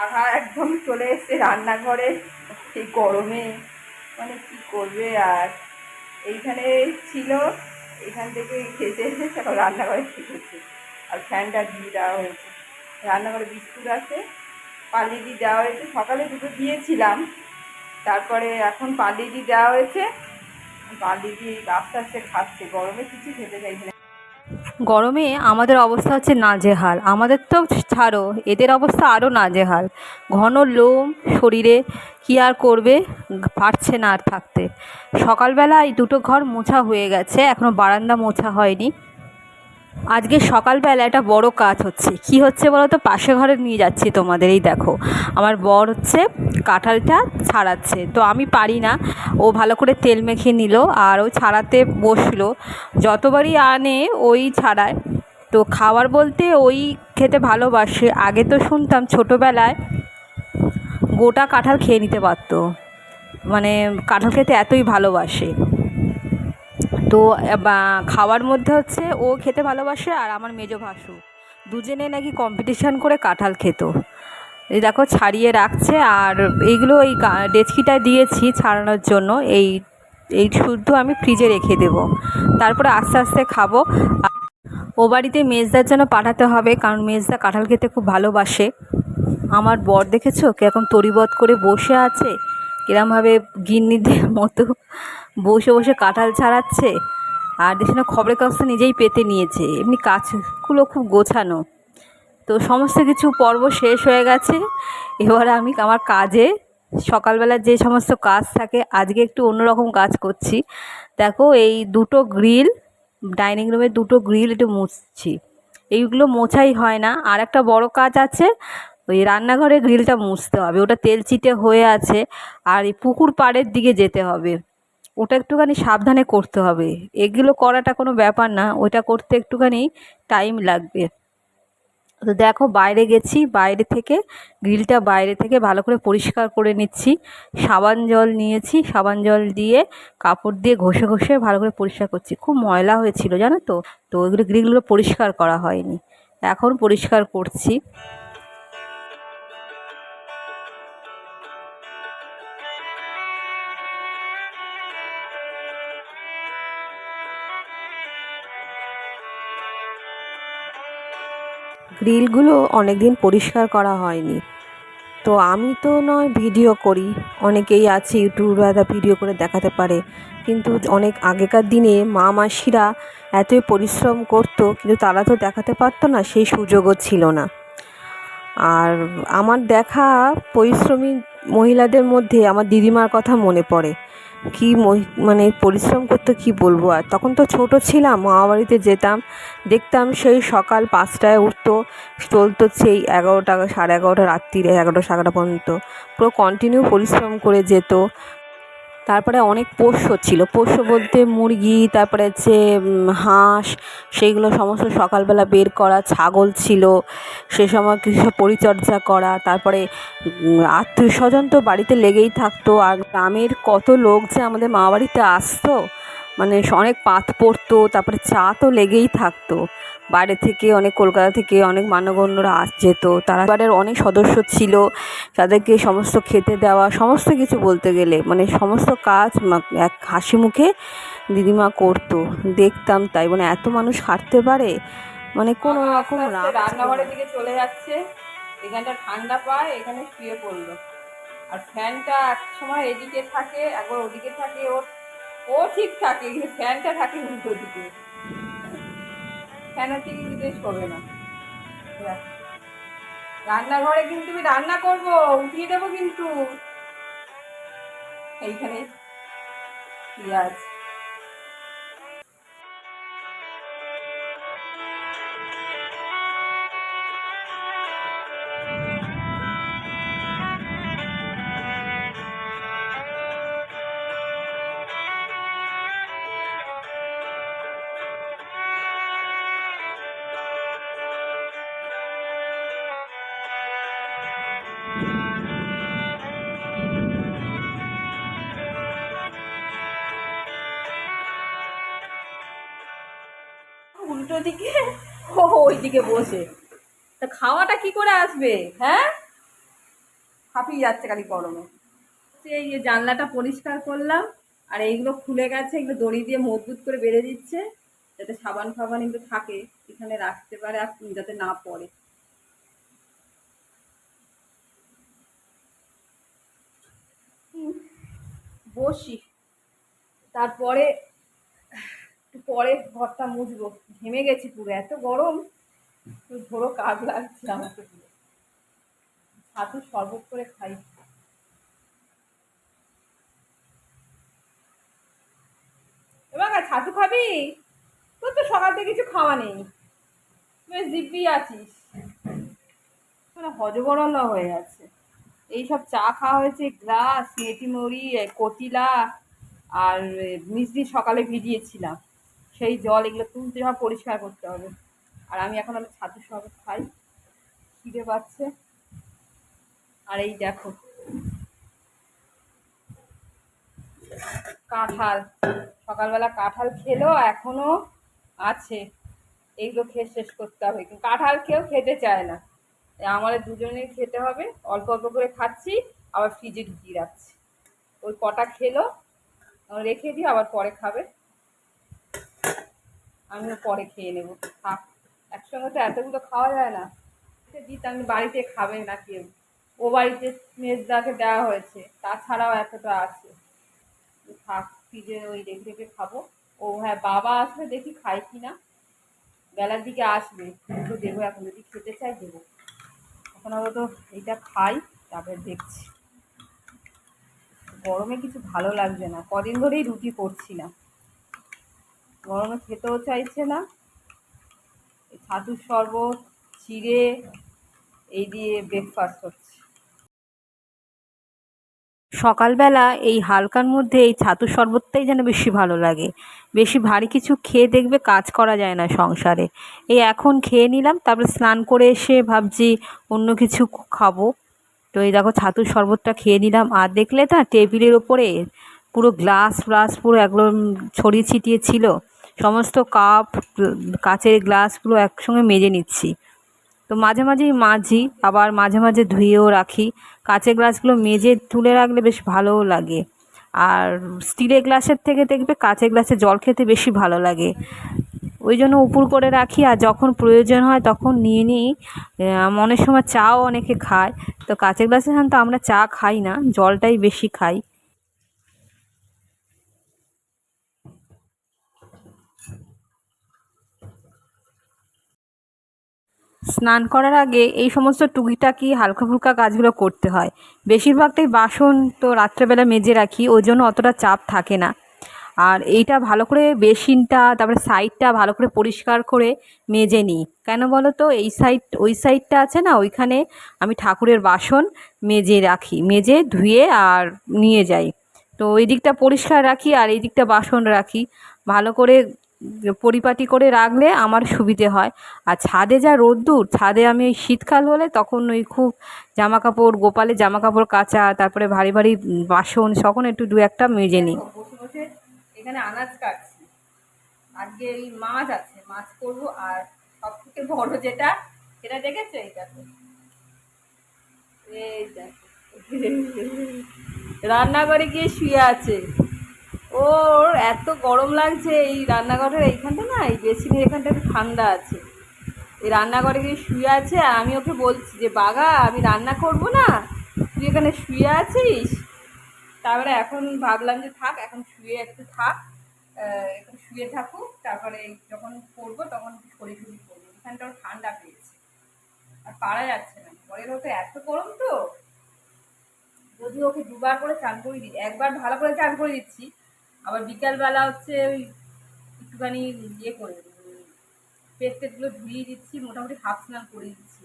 আঘা একদম চলে এসছে রান্নাঘরে। সেই গরমে। মানে কি করবে আর? এইখানে ছিল, এইখান থেকে খেতে এসে এখন রান্নাঘরে শিখেছে আর ফ্যানটা দিয়ে দেওয়া হয়েছে। রান্নাঘরে বিস্কুট আছে দিয়ে দেওয়া হয়েছে। সকালে দুটো দিয়েছিলাম। তারপরে এখন দিয়ে দেওয়া হয়েছে। দিয়ে আস্তে আস্তে খাচ্ছে। গরমে কিছু খেতে চাইছে না। গরমে আমাদের অবস্থা হচ্ছে নাজেহাল। আমাদের তো ছাড়ো, এদের অবস্থা আরও নাজেহাল। ঘন লোম শরীরে কী আর করবে? পারছে না আর থাকতে। সকালবেলায় দুটো ঘর মোছা হয়ে গেছে এখনও বারান্দা মোছা হয়নি। আজকে সকালবেলা একটা বড় কাজ হচ্ছে। কি হচ্ছে বলো তো পাশে ঘরে নিয়ে যাচ্ছি তোমাদের, এই দেখো। আমার বর হচ্ছে কাঁঠালটা ছাড়াচ্ছে। তো আমি পারি না। ও ভালো করে তেল মেখে নিল আর ও ছাড়াতে বসল। যতবারই আনে ওই ছাড়ায়। তো খাবার বলতে ওই খেতে ভালোবাসে। আগে তো শুনতাম ছোটোবেলায় গোটা কাঁঠাল খেয়ে নিতে পারতো। মানে কাঁঠাল খেতে এতই ভালোবাসে। তো খাওয়ার মধ্যে হচ্ছে ও খেতে ভালোবাসে আর আমার মেজো ভাসু। দুজনে নাকি কম্পিটিশান করে কাঁঠাল খেত। এই দেখো ছাড়িয়ে রাখছে আর এইগুলো এই ডেচকিটায় দিয়েছি ছাড়ানোর জন্য। এই এই শুদ্ধ আমি ফ্রিজে রেখে দেব। তারপরে আস্তে আস্তে খাব। ও বাড়িতে মেজদার জন্য পাঠাতে হবে কারণ মেজদা কাঁঠাল খেতে খুব ভালোবাসে। আমার বর দেখেছ কীরকম তরিবধ করে বসে আছে? কিরমভাবে গিন্নিদের মতো বসে বসে কাঁঠাল ছাড়াচ্ছে? আর দেখছি না খবরের কাগজটা নিজেই পেতে নিয়েছে। এমনি কাজগুলো খুব গোছানো। তো সমস্ত কিছু পর্ব শেষ হয়ে গেছে। এবার আমি আমার কাজে সকালবেলা যে সমস্ত কাজ থাকে, আজকে একটু অন্যরকম কাজ করছি। দেখো, এই দুটো গ্রিল, ডাইনিং রুমের দুটো গ্রিল একটু মুছছি। এইগুলো মোছাই হয় না। আর একটা বড় কাজ আছে ওই রান্নাঘরে গ্রিলটা মুছতে হবে। ওটা তেল চিটে হয়ে আছে আর এই পুকুর পাড়ের দিকে যেতে হবে। ওটা একটুখানি সাবধানে করতে হবে। এগুলো করাটা কোনো ব্যাপার না ওইটা করতে একটুখানি টাইম লাগবে। তো দেখো বাইরে গেছি, বাইরে থেকে গ্রিলটা বাইরে থেকে ভালো করে পরিষ্কার করে নিচ্ছি। সাবান জল নিয়েছি, সাবান জল দিয়ে কাপড় দিয়ে ঘষে ঘষে ভালো করে পরিষ্কার করছি। খুব ময়লা হয়েছিল, জানো তো? তো ওইগুলো গ্রিলগুলো পরিষ্কার করা হয়নি। এখন পরিষ্কার করছি। গ্রিলগুলো অনেক দিন পরিষ্কার করা হয়নি। তো আমি তো নয়, ভিডিও করি। অনেকেই আছে ইউটিউবাররা ভিডিও করে দেখাতে পারে। কিন্তু অনেক আগেকার দিনে মা মাসিরা এতই পরিশ্রম করতো, কিন্তু তারা তো দেখাতে পারতো না, সেই সুযোগও ছিল না। আর আমার দেখা পরিশ্রমী মহিলাদের মধ্যে আমার দিদিমার কথা মনে পড়ে। কি মানে পরিশ্রম করতে কি বলব? আর তখন তো ছোট ছিলাম মামাবাড়িতে যেতাম, দেখতাম সেই সকাল পাঁচটায় উঠতো, চলতো সেই এগারোটা, সাড়ে এগারোটা, রাত্রিরে এগারোটা, সাড়ে এগারোটা পর্যন্ত। পুরো কন্টিনিউ পরিশ্রম করে যেত। তারপরে অনেক পোষ্য ছিল। পোষ্য বলতে মুরগি, তারপরে হচ্ছে হাঁস, সেইগুলো সমস্ত সকালবেলা বের করা, ছাগল ছিল, সে সময় কিছু পরিচর্যা করা, তারপরে আত্মীয় স্বজন তো বাড়িতে লেগেই থাকতো। আর গ্রামের কত লোক যে আমাদের মা বাড়িতে আসতো মানে অনেক পাত পড়তো তারপরে চা তো লেগেই থাকতো। বাইরে থেকে অনেক কলকাতা থেকে অনেক মানগণ্যরা আস যেত। তারা এবারের অনেক সদস্য ছিল তাদেরকে সমস্ত খেতে দেওয়া সমস্ত কিছু বলতে গেলে মানে সমস্ত কাজ এক হাসি মুখে দিদিমা করতো। দেখতাম তাই মানে এত মানুষ হাঁটতে পারে মানে কোনো রকম রান্নাঘরের না। দিকে চলে যাচ্ছে এখানটা ঠান্ডা পায় এখানে শুয়ে পড়ল। আর ফ্যানটা এক সময় এদিকে থাকে একবার ওদিকে থাকে ওর ও ঠিক থাকে, কিন্তু ফ্যানটা থাকে উল্টো দিকে। ফ্যানের দিকে জিজ্ঞেস করবে না। রান্নাঘরে কিন্তু আমি রান্না করব, উঠিয়ে দেবো কিন্তু। এইখানে পেঁয়াজ ও ওই দিকে বসে। তা খাওয়াটা কি করে আসবে হ্যাঁ? হাঁপিয়ে যাচ্ছে খালি গরমে। এই যে জানলাটা পরিষ্কার করলাম আর এইগুলো খুলে গেছে এগুলো দড়ি দিয়ে মজবুত করে বেঁধে দিচ্ছে যাতে সাবান ফাবান এগুলো থাকে এখানে রাখতে পারে আর যাতে না পড়ে। বসি। তারপরে একটু পরে ঘরটা মুছবো। ঘেমে গেছি পুরো এত গরম। ঝোড়ো কাজ লাগছে আমাকে ছাতু শরবত করে খাই। এবার ছাতু খাবি? তোর তো সকাল থেকে কিছু খাওয়া নেই। বেশ দিব্যি আছিস। মানে হজবরল হয়ে আছে এইসব চা খাওয়া হয়েছে, গ্লাস, মেথি মুড়ি কটিলা আর মিষ্টি সকালে ভিজিয়েছিলাম। সেই জল এগুলো তুলতে সব পরিষ্কার করতে হবে। আর আমি এখন আমি ছাতু শরবত খাই, খিদে পাচ্ছে। আর এই দেখো, কাঁঠাল, সকালবেলা কাঁঠাল খেলো, এখনও আছে। এইগুলো খেয়ে শেষ করতে হবে, কিন্তু কাঁঠাল কেউ খেতে চায় না। আমাদের দুজনে খেতে হবে, অল্প অল্প করে খাচ্ছি, আবার ফ্রিজে ঢুকিয়ে রাখছি। ওই কটা খেলো, রেখে দিই আবার পরে খাবে। আমিও পরে খেয়ে নেব, থাক। একসঙ্গে তো এতগুলো খাওয়া যায় না। দিতে আমি বাড়িতে খাবে না কেউ। ও বাড়িতে মেজদাকে দেওয়া হয়েছে, তাছাড়াও এতটা আছে। থাক, ফ্রিজে ওই রেখে রেখে খাব। ও হ্যাঁ বাবা আসবে দেখি খাই কি না। বেলার দিকে আসবে তো দেবো এখন যদি খেতে চাই দেবো। এখন আবার তো এইটা খাই, তারপরে দেখছি। গরমে কিছু ভালো লাগছে না, কদিন ধরেই রুটি করছি না গরমে খেতেও চাইছে না। ছাতুর শরবত, চিড়ে, এই দিয়ে ব্রেকফাস্ট হচ্ছে। সকালবেলা এই হালকার মধ্যে এই ছাতু শরবতটাই যেন বেশি ভালো লাগে। বেশি ভারী কিছু খেয়ে দেখবে কাজ করা যায় না সংসারে। এই এখন খেয়ে নিলাম, তারপরে স্নান করে এসে ভাবছি অন্য কিছু খাব। তো এই দেখো ছাতুর শরবতটা খেয়ে নিলাম, আর দেখলে তা টেবিলের ওপরে পুরো গ্লাস ফ্লাস পুরো একদম ছড়িয়ে ছিটিয়ে ছিল। সমস্ত কাপ, কাচের গ্লাসগুলো একসঙ্গে মেজে নিচ্ছি। তো মাঝে মাঝেই মাজি, আবার মাঝে মাঝে ধুয়েও রাখি। কাঁচের গ্লাসগুলো মেজে তুলে রাখলে বেশ ভালোও লাগে। আর স্টিলের গ্লাসের থেকে দেখবে কাঁচের গ্লাসে জল খেতে বেশি ভালো লাগে। ওই জন্য উপুর করে রাখি, আর যখন প্রয়োজন হয় তখন নিয়ে নিই। অনেক সময় চাও অনেকে খায়। তো কাঁচের গ্লাসে সাধারণত আমরা চা খাই না, জলটাই বেশি খাই। স্নান করার আগে এই সমস্ত টুকিটাকি হালকা ফুলকা কাজগুলো করতে হয়। বেশিরভাগটাই বাসন তো রাত্রেবেলা মেজে রাখি, ওই জন্য অতটা চাপ থাকে না। আর এইটা ভালো করে বেসিনটা, তারপরে সাইডটা ভালো করে পরিষ্কার করে মেজে নিই। কেন বলো তো এই সাইড, ওই সাইডটা আছে না, ওইখানে আমি ঠাকুরের বাসন মেজে রাখি, মেজে ধুয়ে আর নিয়ে যাই। তো এই দিকটা পরিষ্কার রাখি আর এই দিকটা বাসন রাখি। ভালো করে পরিপাটি করে রাখলে আমার সুবিধে হয়। আর ছাদে যা রোদ্দুর, ছাদে আমি ওই শীতকাল হলে তখন ওই খুব জামা কাপড় গোপালে জামা কাপড় কাচা, তারপরে ভারী ভারী বাসন তখন একটু দু একটা মেজে নিই। এখানে আনাজ কাটছি। আজকে এই মাছ আছে, মাছ আর সব থেকে বড় যেটা, সেটা দেখেছ এই দেখো? এই দেখো। রান্নাঘরে গিয়ে শুয়ে আছে। ওর এত গরম লাগছে এই রান্নাঘরের এইখানটা না, এই বেসিনের এখানটা একটু ঠান্ডা আছে। এই রান্নাঘরে গিয়ে শুয়ে আছে, আর আমি ওকে বলছি যে, বাগা, আমি রান্না করব না, তুই এখানে শুয়ে আছিস? তারপরে এখন ভাবলাম যে, থাক, এখন শুয়ে একটু থাক একটু শুয়ে থাকুক, তারপরে যখন করব তখন শরীর টরি করব। এখানটা ওর ঠান্ডা পেয়েছে। আর পারা যাচ্ছে না। পরের হতে এত গরম তো। যদি ওকে দুবার করে চান করে দিই একবার ভালো করে চান করে দিচ্ছি আবার বিকালবেলা হচ্ছে ওই একটুখানি ইয়ে করে পেট টেটগুলো ধুইয়ে দিচ্ছি, মোটামুটি হাফ স্নান করে দিচ্ছি।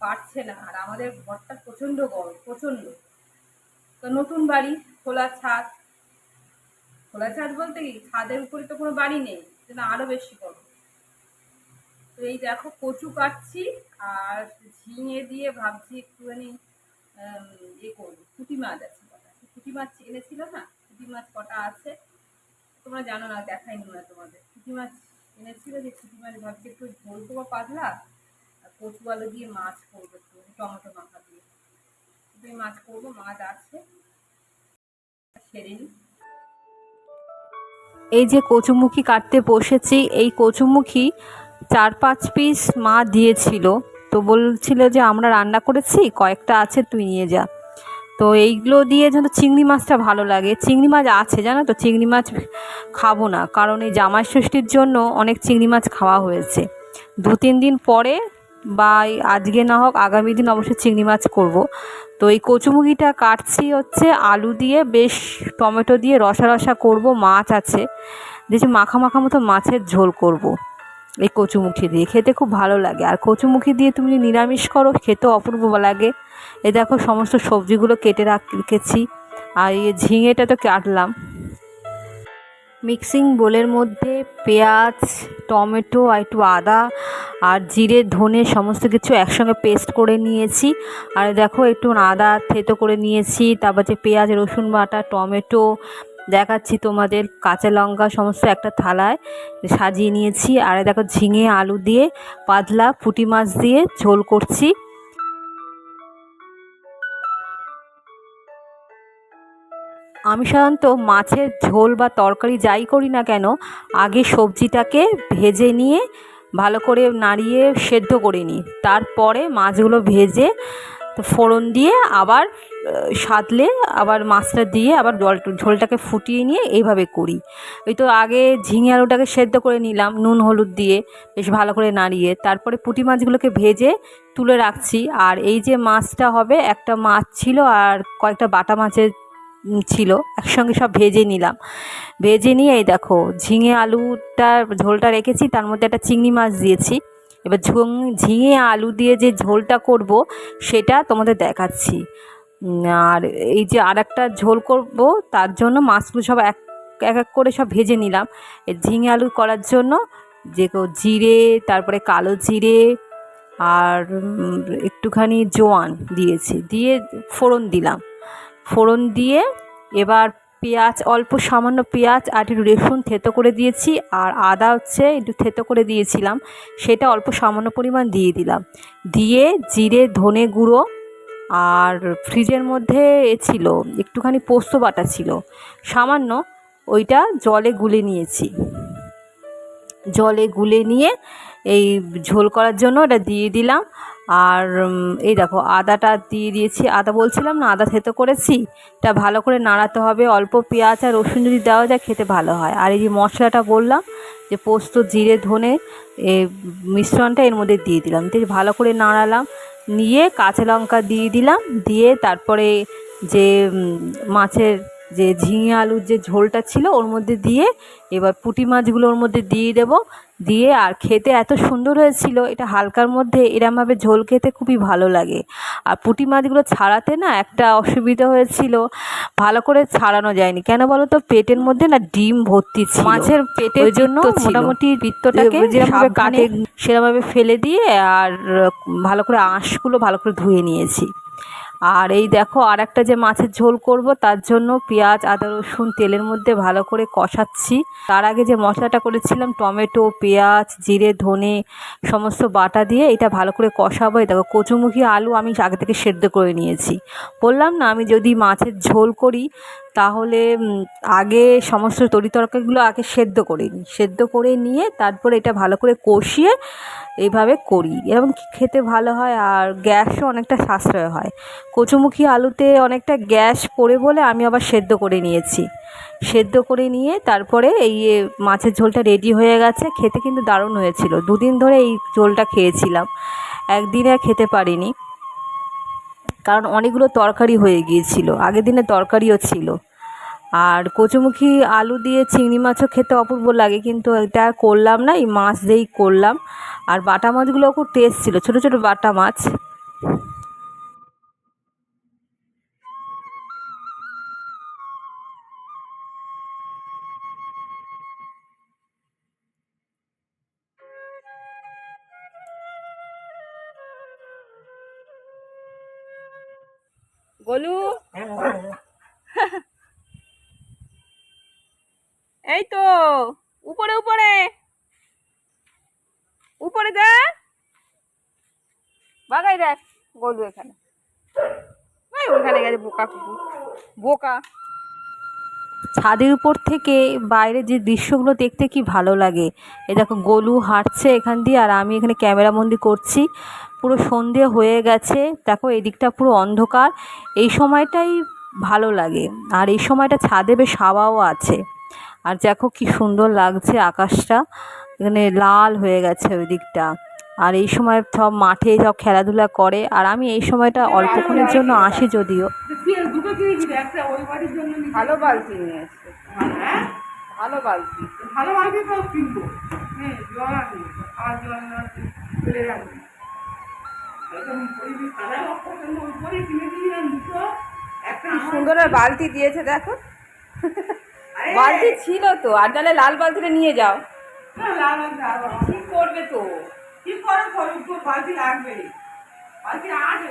পারছে না, আর আমাদের ঘরটা প্রচণ্ড গরম, প্রচণ্ড। তো নতুন বাড়ি, খোলা ছাদ। খোলা ছাদ বলতে কি, ছাদের উপরে তো কোনো বাড়ি নেই সেটা আরও বেশি গরম। তো এই দেখো, কচু কাটছি, আর ঝিঙে দিয়ে ভাবছি একটুখানি ইয়ে করব, পুঁটি মাছ আছে, পুঁটি মাছ এনেছিল না? মাছ কটা আছে? তোমরা জানো না, দেখাইনি না তোমাদের। পুঁটি মাছ এনেছিল যে পুঁটি মাছ ভাবছি একটু ঝোল দেবো পাতলা? আর কচু আলু দিয়ে মাছ করব একটু টমেটো মাখা দিয়ে। এই মাছ করব, মাছ আছে। সেরে এই যে কচুমুখী কাটতে বসেছি, এই কচুমুখী চার পাঁচ পিস মা দিয়েছিল। তো বলছিল যে, আমরা রান্না করেছি, কয়েকটা আছে, তুই নিয়ে যা। তো এইগুলো দিয়ে যেন চিংড়ি মাছটা ভালো লাগে। চিংড়ি মাছ আছে, জানো তো? চিংড়ি মাছ খাব না। কারণ এই জামাই ষষ্ঠীর জন্য অনেক চিংড়ি মাছ খাওয়া হয়েছে। দু, তিন দিন পরে বা আজকে না হোক, আগামী দিন অবশ্যই চিংড়ি মাছ করব। তো এই কচুমুখিটা কাটছি হচ্ছে আলু দিয়ে, বেশ টমেটো দিয়ে রসা রসা করব, মাছ আছে। যে মাখা মাখা মতো মাছের ঝোল করব। এই কচুমুখি দিয়ে। খেতে খুব ভালো লাগে। আর কচুমুখি দিয়ে তুমি যদি নিরামিষ করো খেতে অপূর্ব লাগে। এই দেখো সমস্ত সবজিগুলো কেটে রাখ- রেখেছি। আর এই ঝিঙেটা তো কাটলাম। মিক্সিং বোলের মধ্যে পেঁয়াজ, টমেটো আর একটু আদা আর জিরে, ধনে সমস্ত কিছু একসঙ্গে পেস্ট করে নিয়েছি। আর দেখো একটু আদা থেতো করে নিয়েছি। তারপর যে পেঁয়াজ, রসুন বাটা, টমেটো দেখাচ্ছি তোমাদের। কাঁচা লঙ্কা সমস্ত একটা থালায় সাজিয়ে নিয়েছি। আর দেখো ঝিঙে, আলু দিয়ে পাতলা পুঁটি মাছ দিয়ে ঝোল করছি। আমি সাধারণত মাছের ঝোল বা তরকারি যাই করি না কেন, আগে সবজিটাকে ভেজে নিয়ে ভালো করে নাড়িয়ে সেদ্ধ করে নিই। তারপরে মাছগুলো ভেজে ফোড়ন দিয়ে আবার সাঁতলে আবার মাছটা দিয়ে আবার জল, ঝোলটাকে ফুটিয়ে নিয়ে এইভাবে করি। ওই তো আগে ঝিঙে আলুটাকে সেদ্ধ করে নিলাম, নুন, হলুদ দিয়ে বেশ ভালো করে নাড়িয়ে। তারপরে পুঁটি মাছগুলোকে ভেজে তুলে রাখছি। আর এই যে মাছটা হবে, একটা মাছ ছিল আর কয়েকটা বাটা মাছের ছিল, একসঙ্গে সব ভেজে নিলাম। ভেজে নিয়ে এই দেখো, ঝিঙে আলুটা ঝোলটা রেখেছি, তার মধ্যে একটা চিংড়ি মাছ দিয়েছি। এবার ঝুং, ঝিঙে আলু দিয়ে যে ঝোলটা করব, সেটা তোমাদের দেখাচ্ছি। আর এই যে আর একটা ঝোল করব, তার জন্য মাছগুলো সব এক এক এক করে সব ভেজে নিলাম। ঝিঙে আলু করার জন্য যে জিরে, তারপরে কালো জিরে আর একটুখানি জোয়ান দিয়েছি, দিয়ে ফোড়ন দিলাম। ফোড়ন দিয়ে এবার পেঁয়াজ, অল্প সামান্য পেঁয়াজ আর একটু রসুন থেতো করে দিয়েছি। আর আদা হচ্ছে একটু থেতো করে দিয়েছিলাম, সেটা অল্প সামান্য পরিমাণ দিয়ে দিলাম। দিয়ে জিরে, ধনে গুঁড়ো আর ফ্রিজের মধ্যে ছিল, একটুখানি পোস্ত বাটা ছিল। সামান্য ওইটা জলে গুলে নিয়েছি। জলে গুলে নিয়ে এই ঝোল করার জন্য এটা দিয়ে দিলাম। আর এই দেখো, আদাটা দিয়ে দিয়েছি। আদা বলছিলাম না, আদা থেতো করেছি। এটা ভালো করে নাড়াতে হবে। অল্প পেঁয়াজ আর রসুন যদি দেওয়া যায়, খেতে ভালো হয়। আর এই যে মশলাটা বললাম, যে পোস্ত, জিরে, ধনে, এ, মিশ্রণটা এর মধ্যে দিয়ে দিলাম। দিয়ে ভালো করে নাড়ালাম। নিয়ে কাঁচা লঙ্কা দিয়ে দিলাম। দিয়ে তারপরে যে মাছের যে ঝিঙে আলুর যে ঝোলটা ছিল, ওর মধ্যে দিয়ে এবার পুঁটি মাছগুলো ওর মধ্যে দিয়ে দেবো। দিয়ে আর খেতে এত সুন্দর হয়েছিল এটা হালকার মধ্যে এরমভাবে ঝোল খেতে খুবই ভালো লাগে। আর পুঁটি মাছগুলো ছাড়াতে না একটা অসুবিধা হয়েছিল ভালো করে ছাড়ানো যায়নি। কেন বলো তো পেটের মধ্যে না ডিম ভর্তি ছিল। মাছের পেটের জন্য মোটামুটি বৃত্তটাকে যেরকমভাবে কাটে সেরকমভাবে ফেলে দিয়ে আর ভালো করে আঁশগুলো ভালো করে ধুয়ে নিয়েছি। আর এই দেখো আর একটা যে মাছের ঝোল করব, তার জন্য পেঁয়াজ, আদা, রসুন তেলের মধ্যে ভালো করে কষাচ্ছি। তার আগে যে মশলাটা করেছিলাম, টমেটো, পেঁয়াজ, জিরে, ধনে, সমস্ত বাটা দিয়ে এটা ভালো করে কষাবো। এই দেখো কচুমুখী আলু আমি আগে থেকে সেদ্ধ করে নিয়েছি। বললাম না, আমি যদি মাছের ঝোল করি, তাহলে আগে সমস্ত তরি তরকারিগুলো আগে সেদ্ধ করে নিই। সেদ্ধ করে নিয়ে তারপরে এটা ভালো করে কষিয়ে এইভাবে করি। এরকম খেতে ভালো হয় আর গ্যাসও অনেকটা সাশ্রয় হয়। কচুমুখী আলুতে অনেকটা গ্যাস পড়ে বলে আমি আবার সেদ্ধ করে নিয়েছি। সেদ্ধ করে নিয়ে তারপরে এই মাছের ঝোলটা রেডি হয়ে গেছে। খেতে কিন্তু দারুণ হয়েছিল। দুদিন ধরে এই ঝোলটা খেয়েছিলাম। একদিনে আর খেতে পারিনি। কারণ অনেকগুলো তরকারি হয়ে গিয়েছিল। আগের দিনে তরকারিও ছিল। আর কচুমুখী আলু দিয়ে চিংড়ি মাছও খেতে অপূর্ব লাগে, কিন্তু এটা করলাম না, এই মাছ দিয়েই করলাম। আর বাটা মাছগুলো খুব টেস্ট ছিল, ছোটো ছোটো বাটা মাছ। উপরে যা বাগাই দেখ, গোলু এখানে। ওখানে গেছে বোকা কুকুর, বোকা। ছাদের উপর থেকে বাইরে যে দৃশ্যগুলো দেখতে কি ভালো লাগে। এ দেখো গোলু হাঁটছে এখান দিয়ে আর আমি এখানে ক্যামেরা বন্দি করছি। পুরো সন্ধে হয়ে গেছে, দেখো এদিকটা পুরো অন্ধকার। এই সময়টাই ভালো লাগে। আর এই সময়টা ছাদে বেশ হাওয়াও আছে। আর দেখো কি সুন্দর লাগছে আকাশটা। এখানে লাল হয়ে গেছে ওই দিকটা আর এই সময় সব মাঠে সব খেলাধুলা করে। আর আমি এই সময়টা অল্পক্ষণের জন্য আসি যদিও। ভালো বালতি নিয়ে হ্যাঁ? ভালো বালতি। ভালো বাড়িতে তো কিনবো। হ্যাঁ সুন্দর বালতি দিয়েছে দেখো। বালতি ছিল তো। আর তাহলে লাল বালতিটা নিয়ে যাও। না, কি করবে তো? কি করে বালতি লাগবে বালতি আছে?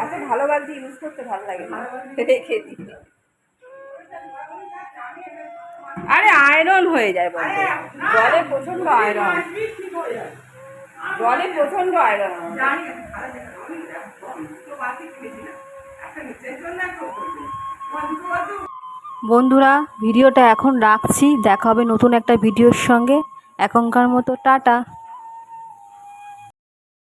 আচ্ছা ভালো বালতি ইউজ করতে ভালো লাগে না। রেখে দিই। আরে আয়রন হয়ে যায় বলতে। জলে প্রচণ্ড আয়রন জলে প্রচণ্ড আয়রন জানি বন্ধুরা ভিডিওটা এখন রাখছি। দেখা হবে নতুন একটা ভিডিওর সঙ্গে। এখনকার মতো টাটা।